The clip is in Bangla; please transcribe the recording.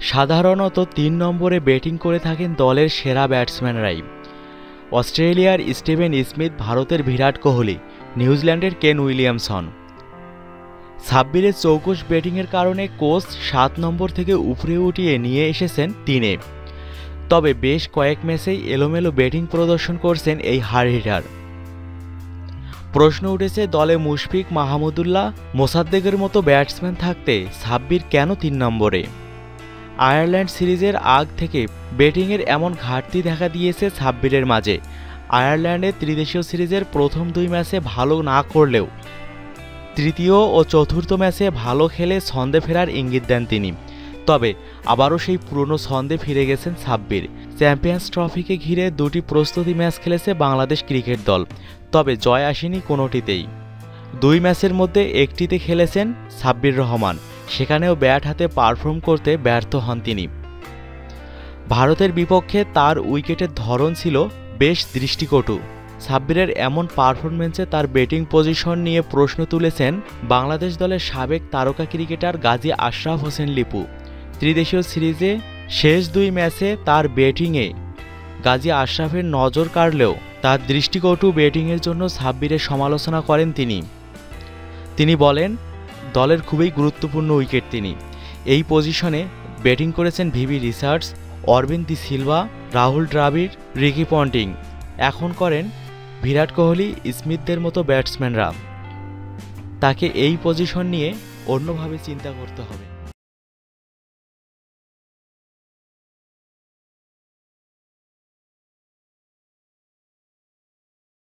সাধারণত তিন নম্বরে ব্যাটিং করে থাকেন দলের সেরা ব্যাটসম্যানরাই। অস্ট্রেলিয়ার স্টিভেন স্মিথ, ভারতের বিরাট কোহলি, নিউজিল্যান্ডের কেন উইলিয়ামসন। সাব্বিরের চৌকস ব্যাটিংয়ের কারণে কোচ সাত নম্বর থেকে উপরে উঠিয়ে নিয়ে এসেছেন তিনে। তবে বেশ কয়েক ম্যাচেই এলোমেলো ব্যাটিং প্রদর্শন করছেন এই হার হিটার। প্রশ্ন উঠেছে, দলে মুশফিক মাহমুদুল্লাহ মোসাদ্দেকের মতো ব্যাটসম্যান থাকতে সাব্বির কেন তিন নম্বরে? আয়ারল্যান্ড সিরিজের আগ থেকে ব্যাটিংয়ের এমন ঘাটতি দেখা দিয়েছে সাব্বিরের মাঝে। আয়ারল্যান্ডের ত্রিদেশীয় সিরিজের প্রথম দুই ম্যাচে ভালো না করলেও তৃতীয় ও চতুর্থ ম্যাচে ভালো খেলে ছন্দে ফেরার ইঙ্গিত দেন তিনি। তবে আবারও সেই পুরনো ছন্দে ফিরে গেছেন সাব্বির চ্যাম্পিয়ন্স ট্রফিকে ঘিরে দুটি প্রস্তুতি ম্যাচ খেলেছে বাংলাদেশ ক্রিকেট দল, তবে জয় আসেনি কোনোটিতেই। দুই ম্যাচের মধ্যে একটিতে খেলেছেন সাব্বির রহমান। সেখানেও ব্যাট হাতে পারফর্ম করতে ব্যর্থ হন তিনি। ভারতের বিপক্ষে তার উইকেটের ধরন ছিল বেশ দৃষ্টিকটু। সাব্বিরের এমন পারফরমেন্সে তার ব্যাটিং পজিশন নিয়ে প্রশ্ন তুলেছেন বাংলাদেশ দলের সাবেক তারকা ক্রিকেটার গাজী আশরাফ হোসেন লিপু। ত্রিদেশীয় সিরিজে শেষ দুই ম্যাচে তার ব্যাটিংয়ে গাজী আশরাফের নজর কাড়লেও তার দৃষ্টিকটু ব্যাটিংয়ের জন্য সাব্বিরের সমালোচনা করেন তিনি। তিনি বলেন দলের খুবই গুরুত্বপূর্ণ উইকেট তিনি। এই পজিশনে ব্যাটিং করেছেন Viv Richards Aravinda Silva, Rahul Dravid, Ricky Ponting. এখন করেন বিরাট কোহলি, স্মিথদের মতো ব্যাটসম্যানরা। তাকে এই পজিশন নিয়ে অন্যভাবে চিন্তা করতে হবে।